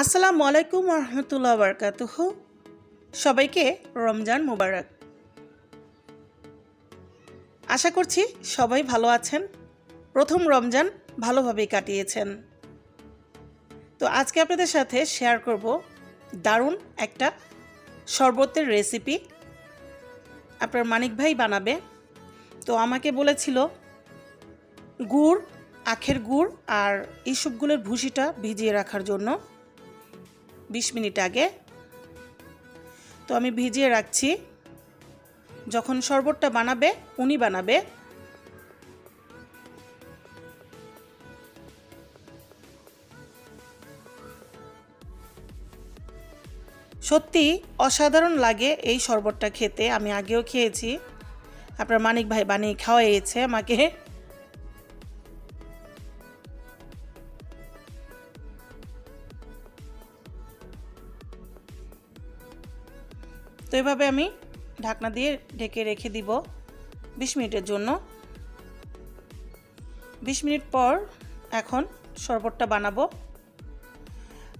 আসসালামু আলাইকুম রহমতুল্লাহ বারকাতুহ। সবাইকে রমজান মুবারক। আশা করছি সবাই ভালো আছেন। প্রথম রমজান ভালোভাবেই কাটিয়েছেন। তো আজকে আপনাদের সাথে শেয়ার করব দারুণ একটা শরবতের রেসিপি আপনার মানিক ভাই বানাবে। তো আমাকে বলেছিল, গুড়, আখের গুড় আর এই সবগুলোর ভুসিটা ভিজিয়ে রাখার জন্য। বিশ মিনিট আগে। তো আমি ভিজিয়ে রাখছি। যখন শরবতটা বানাবে, উনি বানাবে। সত্যি অসাধারণ লাগে এই শরবতটা খেতে। আমি আগেও খেয়েছি। আপনার মানিক ভাই বানিয়ে খাওয়াইয়েছে আমাকে। এভাবে আমি ঢাকনা দিয়ে ঢেকে রেখে দিব বিশ মিনিটের জন্য। বিশ মিনিট পর এখন শরবতটা বানাবো।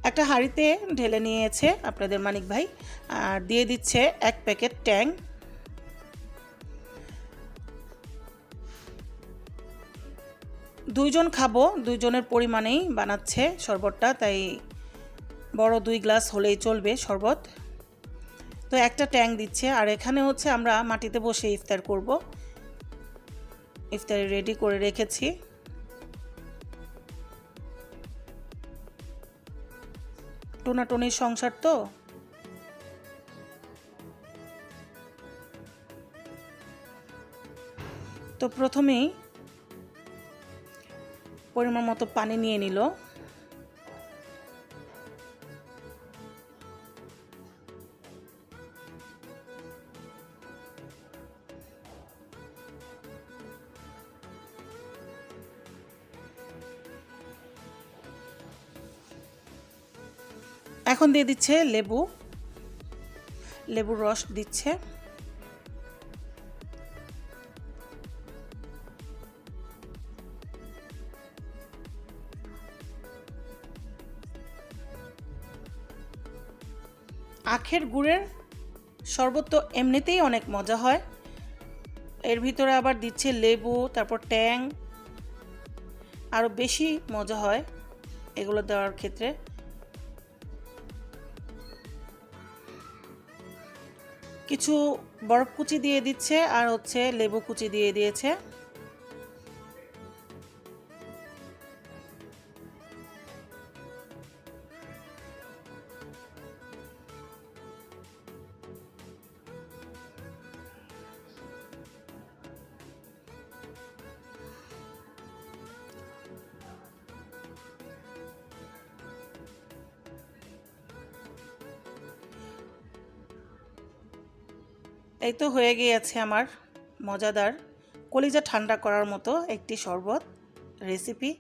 একটা হাঁড়িতে ঢেলে নিয়েছে আপনাদের মানিক ভাই, আর দিয়ে দিচ্ছে এক প্যাকেট ট্যাং। দুইজন খাব, দুইজনের পরিমাণেই বানাচ্ছে শরবতটা, তাই বড় দুই গ্লাস হলেই চলবে শরবত। তো একটা ট্যাং দিচ্ছে, আর এখানে হচ্ছে আমরা মাটিতে বসে ইফতার করব। ইফতারি রেডি করে রেখেছি। টোনাটনির সংসার তো? তো প্রথমেই পরিমাণ মতো পানি নিয়ে নিল। এখন দিয়ে দিচ্ছে লেবু লেবুর রস দিচ্ছে। আখের গুড়ের শরবত তো এমনিতেই অনেক মজা হয়। এর ভিতরে আবার দিচ্ছে লেবু, তারপর ট্যাং। আরও বেশি মজা হয় এগুলো দেওয়ার ক্ষেত্রে। কিছু বরফ কুচি দিয়ে দিচ্ছে আর হচ্ছে লেবু কুচি দিয়ে দিয়েছে। এই তো হয়ে গিয়েছে আমার মজাদার, কলিজা ঠান্ডা করার মতো একটি শরবত রেসিপি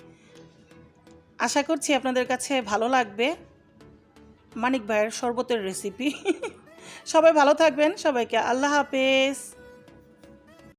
আশা করছি আপনাদের কাছে ভালো লাগবে মানিক ভাইয়ের শরবতের রেসিপি সবাই ভালো থাকবেন, সবাইকে আল্লাহ হাফেজ।